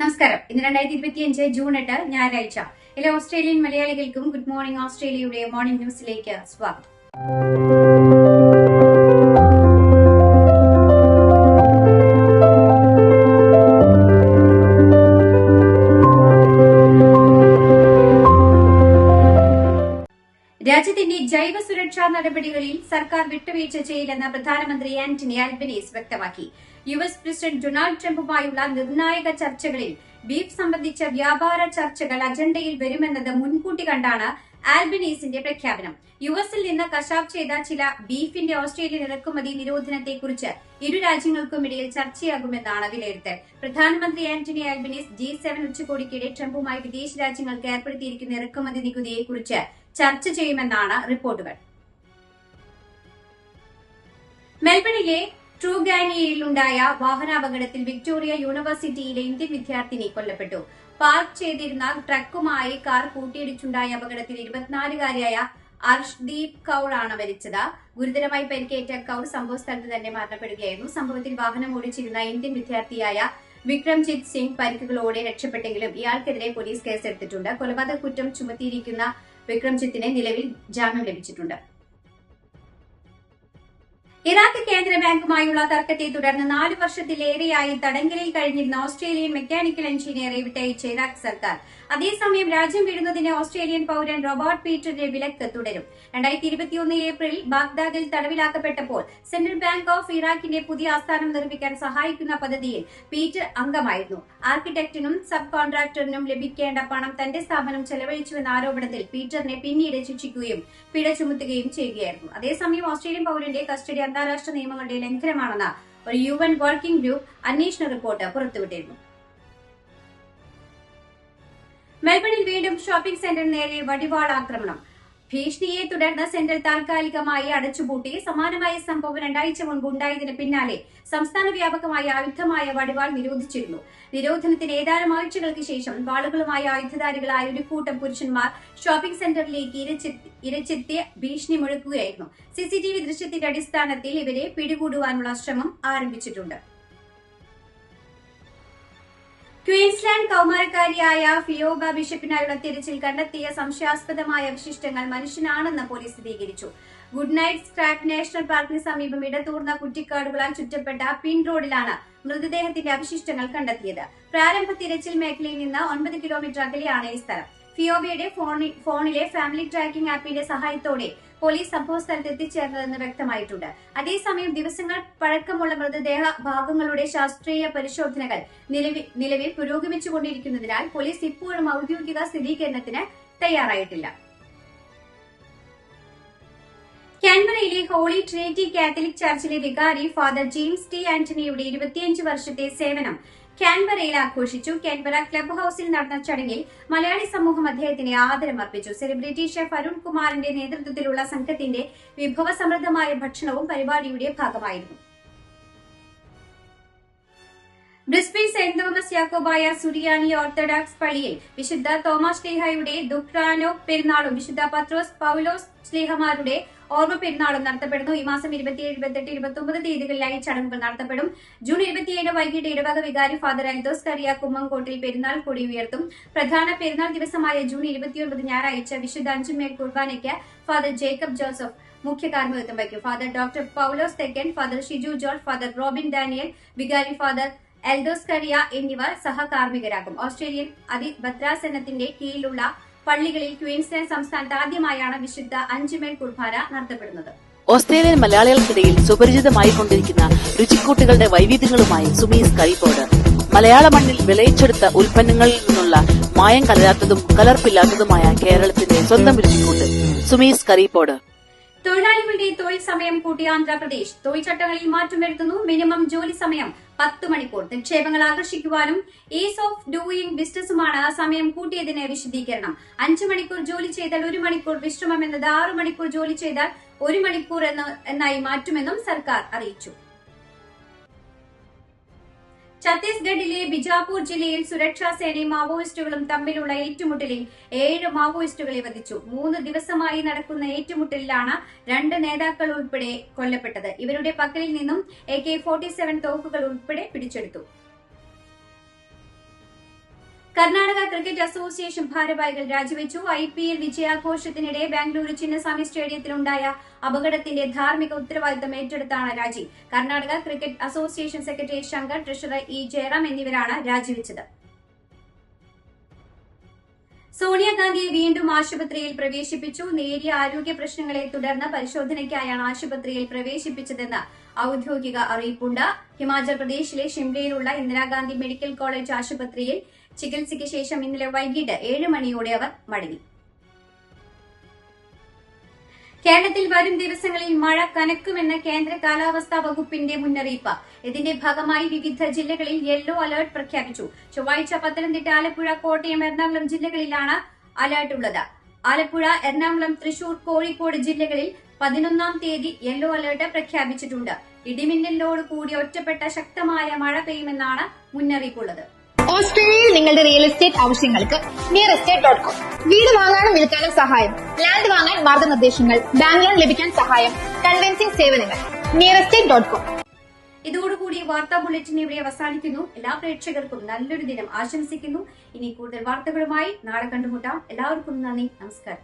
നമസ്കാരം. ഇന്ന് രണ്ടായിരത്തി ഇരുപത്തി അഞ്ച് ജൂൺ എട്ട് ഞായറാഴ്ച. എല്ലാ ഓസ്ട്രേലിയൻ മലയാളികൾക്കും ഗുഡ് മോർണിംഗ് ഓസ്ട്രേലിയയുടെ മോർണിംഗ് ന്യൂസിലേക്ക് സ്വാഗതം. നടപടികളിൽ സർക്കാർ വിട്ടുവീഴ്ച ചെയ്യില്ലെന്ന് പ്രധാനമന്ത്രി ആന്റണി അൽബനീസ് വ്യക്തമാക്കി. യു എസ് പ്രസിഡന്റ് ഡൊണാൾഡ് ട്രംപുമായുള്ള നിർണായക ചർച്ചകളിൽ ബീഫ് സംബന്ധിച്ച വ്യാപാര ചർച്ചകൾ അജണ്ടയിൽ വരുമെന്നത് മുൻകൂട്ടി കണ്ടാണ് ആൽബനീസിന്റെ പ്രഖ്യാപനം. യു എസിൽ നിന്ന് കശാപ് ചെയ്ത ചില ബീഫിന്റെ ഓസ്ട്രേലിയൻ ഇറക്കുമതി നിരോധനത്തെക്കുറിച്ച് ഇരു രാജ്യങ്ങൾക്കുമിടയിൽ ചർച്ചയാകുമെന്നാണ് വിലയിരുത്തൽ. പ്രധാനമന്ത്രി ആന്റണി ആൽബനീസ് ജി സെവൻ ഉച്ചകോടിക്കിടെ ട്രംപുമായി വിദേശ രാജ്യങ്ങൾക്ക് ഏർപ്പെടുത്തിയിരിക്കുന്ന ഇറക്കുമതി നികുതിയെക്കുറിച്ച് ചർച്ച ചെയ്യുമെന്നാണ് റിപ്പോർട്ടുകൾ. മെൽബണിലെ ട്രൂഗാനിയയിലുണ്ടായ വാഹനാപകടത്തിൽ വിക്ടോറിയ യൂണിവേഴ്സിറ്റിയിലെ ഇന്ത്യൻ വിദ്യാർത്ഥിനി കൊല്ലപ്പെട്ടു. പാർക്ക് ചെയ്തിരുന്ന ട്രക്കുമായി കാർ കൂട്ടിയിടിച്ചുണ്ടായ അപകടത്തിൽ ഇരുപത്തിനാലുകാരിയായ അർഷ്ദീപ് കൌർ ആണ് മരിച്ചത്. ഗുരുതരമായി പരിക്കേറ്റ കൌർ സംഭവസ്ഥലത്ത് തന്നെ മരണപ്പെടുകയായിരുന്നു. സംഭവത്തിൽ വാഹനം ഓടിച്ചിരുന്ന ഇന്ത്യൻ വിദ്യാർത്ഥിയായ വിക്രംജിത് സിംഗ് പരിക്കുകളോടെ രക്ഷപ്പെട്ടെങ്കിലും ഇയാൾക്കെതിരെ പോലീസ് കേസെടുത്തിട്ടുണ്ട്. കൊലപാതക കുറ്റം ചുമത്തിയിരിക്കുന്ന വിക്രംജിത്തിന് നിലവിൽ ജാമ്യം ലഭിച്ചിട്ടുണ്ട്. ഇറാഖ് കേന്ദ്ര ബാങ്കുമായുള്ള തർക്കത്തെ തുടർന്ന് നാല് വർഷത്തിലേറെയായി തടങ്കലിൽ കഴിഞ്ഞിരുന്ന ഓസ്ട്രേലിയൻ മെക്കാനിക്കൽ എഞ്ചിനീയറെ വിട്ടയച്ച ഇറാഖ് സർക്കാർ. അതേസമയം രാജ്യം വിടുന്നതിന് ഓസ്ട്രേലിയൻ പൌരൻ റോബർട്ട് പീറ്ററിന്റെ വിലക്ക് തുടരും. രണ്ടായിരത്തി ഇരുപത്തിയൊന്ന് ഏപ്രിൽ ബാഗ്ദാദിൽ തടവിലാക്കപ്പെട്ടപ്പോൾ സെൻട്രൽ ബാങ്ക് ഓഫ് ഇറാഖിന്റെ പുതിയ ആസ്ഥാനം നിർമ്മിക്കാൻ സഹായിക്കുന്ന പദ്ധതിയിൽ പീറ്റർ അംഗമായിരുന്നു. ആർക്കിടെക്ടിനും സബ് കോൺട്രാക്ടറിനും ലഭിക്കേണ്ട പണം തന്റെ സ്ഥാപനം ചെലവഴിച്ചുവെന്ന ആരോപണത്തിൽ പീറ്ററിനെ പിന്നീട് ശിക്ഷിക്കുകയും പിഴ ചുമത്തുകയും ചെയ്യുകയായിരുന്നു. അതേസമയം ഓസ്ട്രേലിയൻ പൌരന്റെ കസ്റ്റഡി അന്താരാഷ്ട്ര നിയമങ്ങളുടെ ലംഘനമാണെന്ന് ഒരു യു എൻ വർക്കിംഗ് ഗ്രൂപ്പ് അന്വേഷണ റിപ്പോർട്ട് പുറത്തുവിട്ടിരുന്നു. മെൽബണിൽ വീണ്ടും ഷോപ്പിംഗ് സെന്ററിന് നേരെ വടിവാൾ ആക്രമണം ഭീഷണിയെ തുടർന്ന് സെന്റർ താൽക്കാലികമായി അടച്ചുപൂട്ടി. സമാനമായ സംഭവം രണ്ടാഴ്ച മുൻപ് ഉണ്ടായതിന് പിന്നാലെ സംസ്ഥാന വ്യാപകമായ ആയുധമായ വടിവാൾ നിരോധിച്ചിരുന്നു. നിരോധനത്തിന് ഏതാനും ആഴ്ചകൾക്ക് ശേഷം വാളുകളുമായി ആയുധധാരികളായ ഒരു കൂട്ടം പുരുഷന്മാർ ഷോപ്പിംഗ് സെന്ററിലേക്ക് ഇരച്ചെത്തി ഭീഷണി മുഴക്കുകയായിരുന്നു. സിസിടിവി ദൃശ്യത്തിന്റെ അടിസ്ഥാനത്തിൽ ഇവരെ പിടികൂടുവാനുള്ള ശ്രമം ആരംഭിച്ചിട്ടുണ്ട്. ക്വീൻസ്ലാൻഡ് കൌമാരക്കാരിയായ ഫിയോബ ബിഷപ്പിനായുള്ള തിരച്ചിൽ കണ്ടെത്തിയ സംശയാസ്പദമായ അവശിഷ്ടങ്ങൾ മനുഷ്യനാണെന്ന് പോലീസ് സ്ഥിരീകരിച്ചു. ഗുഡ് നൈറ്റ് സ്ക്രാക്ക് നാഷണൽ പാർക്കിന് സമീപം ഇടതൂർന്ന കുറ്റിക്കാടുകളാൽ ചുറ്റപ്പെട്ട പിൻ റോഡിലാണ് മൃതദേഹത്തിന്റെ അവശിഷ്ടങ്ങൾ കണ്ടെത്തിയത്. പ്രാരംഭ തിരച്ചിൽ മേഖലയിൽ നിന്ന് ഒൻപത് കിലോമീറ്റർ അകലെയാണ് ഈ സ്ഥലം. ഫിയോബയുടെ ഫോണിലെ ഫാമിലി ട്രാക്കിംഗ് ആപ്പിന്റെ സഹായത്തോടെ പോലീസ് സംഭവസ്ഥലത്ത് എത്തിച്ചേർന്നതെന്ന് വ്യക്തമായിട്ടുണ്ട്. അതേസമയം ദിവസങ്ങൾ പഴക്കമുള്ള മൃതദേഹ ഭാഗങ്ങളുടെ ശാസ്ത്രീയ പരിശോധനകൾ നിലവിൽ പുരോഗമിച്ചുകൊണ്ടിരിക്കുന്നതിനാൽ പോലീസ് ഇപ്പോഴും ഔദ്യോഗിക സ്ഥിരീകരണത്തിന് തയ്യാറായിട്ടില്ല. കാൻബറയിലെ ഹോളി ട്രിനിറ്റി കാത്തലിക് ചർച്ചിലെ വികാരി ഫാദർ ജെയിംസ് ടി ആന്റണിയുടെ ഇരുപത്തിയഞ്ച് വർഷത്തെ സേവനം കാൻബറയിൽ ആഘോഷിച്ചു. കാൻബറ ക്ലബ് ഹൌസിൽ നടന്ന ചടങ്ങിൽ മലയാളി സമൂഹം അദ്ദേഹത്തിന് ആദരം അർപ്പിച്ചു. സെലിബ്രിറ്റി ഷെഫ് അരുൺ കുമാറിന്റെ നേതൃത്വത്തിലുള്ള സംഘത്തിന്റെ വിഭവസമൃദ്ധമായ ഭക്ഷണവും പരിപാടിയുടെ ഭാഗമായിരുന്നു. Brisbane saint Thomas Yakobaya Suriyani orthodox പള്ളിയിൽ വിശുദ്ധ തോമസ് സ്ലീഹയുടെ ദുഖ്രാനോ പെരുന്നാളും വിശുദ്ധ പത്രോസ് പൗലോസ് സ്ലീഹമാരുടെ ഓർമ്മ പെരുന്നാളും നടത്തപ്പെടുന്നു. ഈ മാസം ഇരുപത്തിയേഴ് ഇരുപത്തെട്ട് ഇരുപത്തി ഒമ്പത് തീയതികളിലായി ചടങ്ങുകൾ നടത്തപ്പെടും. ജൂൺ ഇരുപത്തിയേഴ് വൈകിട്ട് ഇടവക വികാരി ഫാദർ അൽദോസ് കറിയ കുമ്മംകോട്ടിൽ പെരുന്നാൾ കൊടി ഉയർത്തും. പ്രധാന പെരുന്നാൾ ദിവസമായ ജൂൺ ഇരുപത്തിയൊൻപത് ഞായറാഴ്ച വിശുദ്ധ അഞ്ചുമേൽ കുർബാനയ്ക്ക് ഫാദർ ജേക്കബ് ജോസഫ് മുഖ്യ കാർമ്മികത്വം വഹിക്കും. Father doctor Paulose Thekkan father Shiju George father Robin Daniel വികാരി ഫാദർ എൽദോസ് കറിയ എന്നിവർ സഹകാർമ്മികരാകും. ഓസ്ട്രേലിയൻ അതി അതിഭദ്രാസനത്തിന്റെ കീഴിലുള്ള പള്ളികളിൽ ക്വീൻസ്ലാൻഡ് സംസ്ഥാനത്ത് ആദ്യമായാണ് വിശുദ്ധ അഞ്ചുമേൽ കുർബാന നടത്തപ്പെടുന്നത്. ഓസ്ട്രേലിയൻ മലയാളികൾക്കിടയിൽ സുപരിചിതമായി കൊണ്ടിരിക്കുന്ന രുചിക്കൂട്ടുകളുടെ വൈവിധ്യങ്ങളുമായി സുമീസ് കറിബോർഡ് മലയാള മണ്ണിൽ വിളയിച്ചെടുത്ത ഉൽപ്പന്നങ്ങളിൽ നിന്നുള്ള മായം കലരാത്തതും കലർപ്പില്ലാത്തതുമായ കേരളത്തിന്റെ സ്വന്തം രുചിക്കൂട്ട് സുമീസ് കറിബോർഡ് തൊഴിലാളികളുടെ തൊഴിൽ സമയം കൂട്ടിയ ആന്ധ്രാപ്രദേശ്. തൊഴിൽ ചട്ടങ്ങളിൽ മാറ്റം വരുത്തുന്നു. മിനിമം ജോലി സമയം പത്ത് മണിക്കൂർ. നിക്ഷേപങ്ങൾ ആകർഷിക്കുവാനും ഈസ് ഓഫ് ഡൂയിങ് ബിസിനസ്സുമാണ് സമയം കൂട്ടിയതിന് വിശദീകരണം. അഞ്ചു മണിക്കൂർ ജോലി ചെയ്താൽ ഒരു മണിക്കൂർ വിശ്രമം എന്നത് ആറു മണിക്കൂർ ജോലി ചെയ്താൽ ഒരു മണിക്കൂർ എന്ന് എന്നായി മാറ്റുമെന്നും സർക്കാർ അറിയിച്ചു. ഛത്തീസ്ഗഡിലെ ബിജാപൂർ ജില്ലയിൽ സുരക്ഷാ സേനയും മാവോയിസ്റ്റുകളും തമ്മിലുള്ള ഏറ്റുമുട്ടലിൽ ഏഴ് മാവോയിസ്റ്റുകളെ വധിച്ചു. മൂന്ന് ദിവസമായി നടക്കുന്ന ഏറ്റുമുട്ടലിലാണ് രണ്ട് നേതാക്കൾ ഉൾപ്പെടെ കൊല്ലപ്പെട്ടത്. ഇവരുടെ പക്കലിൽ നിന്നും എ കെ ഫോർട്ടി സെവൻ തോക്കുകൾ ഉൾപ്പെടെ പിടിച്ചെടുത്തു. കർണാടക ക്രിക്കറ്റ് അസോസിയേഷൻ ഭാരവാഹികൾ രാജിവെച്ചു. ഐ പി എൽ വിജയാഘോഷത്തിനിടെ ബാംഗ്ലൂരു ചിന്നസ്വാമി സ്റ്റേഡിയത്തിലുണ്ടായ അപകടത്തിന്റെ ധാർമ്മിക ഉത്തരവാദിത്തം ഏറ്റെടുത്താണ് രാജി. Karnataka cricket association secretary Shankar treasurer E Jayaram എന്നിവരാണ് രാജിവെച്ചത്. സോണിയാഗാന്ധിയെ വീണ്ടും ആശുപത്രിയിൽ പ്രവേശിപ്പിച്ചു. നേരിയ ആരോഗ്യ പ്രശ്നങ്ങളെ തുടർന്ന് പരിശോധനയ്ക്കായാണ് ആശുപത്രിയിൽ പ്രവേശിപ്പിച്ചതെന്ന് ഔദ്യോഗിക അറിയിപ്പുണ്ട്. ഹിമാചൽ പ്രദേശിലെ ഷിംലയിലുള്ള ഇന്ദിരാഗാന്ധി മെഡിക്കൽ കോളേജ് ആശുപത്രിയിൽ ചികിത്സയ്ക്ക് ശേഷം ഇന്നലെ വൈകിട്ട് ഏഴ് മണിയോടെ അവർ മടങ്ങി. കേരളത്തിൽ വരും ദിവസങ്ങളിൽ മഴ കനക്കുമെന്ന് കേന്ദ്ര കാലാവസ്ഥാ വകുപ്പിന്റെ മുന്നറിയിപ്പ്. ഇതിന്റെ ഭാഗമായി വിവിധ ജില്ലകളിൽ യെല്ലോ അലർട്ട് പ്രഖ്യാപിച്ചു. ചൊവ്വാഴ്ച പത്തനംതിട്ട ആലപ്പുഴ കോട്ടയം എറണാകുളം ജില്ലകളിലാണ് അലർട്ട് ഉള്ളത്. ആലപ്പുഴ എറണാകുളം തൃശൂർ കോഴിക്കോട് ജില്ലകളിൽ പതിനൊന്നാം തീയതി യെല്ലോ അലർട്ട് പ്രഖ്യാപിച്ചിട്ടുണ്ട്. ഇടിമിന്നലോട് കൂടി ഒറ്റപ്പെട്ട ശക്തമായ മഴ പെയ്യുമെന്നാണ് മുന്നറിയിപ്പുള്ളത്. ഓസ്ട്രേലിയയിൽ നിങ്ങളുടെ റിയൽ എസ്റ്റേറ്റ് ആവശ്യങ്ങൾക്ക് നിയർ എസ്റ്റേറ്റ് ഡോട്ട് കോം വീട് വാങ്ങാനും വിൽക്കാനും സഹായം. ലാൻഡ് വാങ്ങാൻ മാർഗനിർദ്ദേശങ്ങൾ ബാങ്ക് ലോൺ ലഭിക്കാൻ സഹായം കൺവെൻസിംഗ് സേവനങ്ങൾ നിയർ എസ്റ്റേറ്റ് ഡോട്ട് കോം ഇതോടുകൂടി വാർത്താ ബുള്ളറ്റിൻ ഇവിടെ അവസാനിക്കുന്നു. എല്ലാ പ്രേക്ഷകർക്കും നല്ലൊരു ദിനം ആശംസിക്കുന്നു. ഇനി കൂടുതൽ വാർത്തകളുമായി നാളെ കണ്ടുമുട്ടാം. എല്ലാവർക്കും നന്ദി നമസ്കാരം.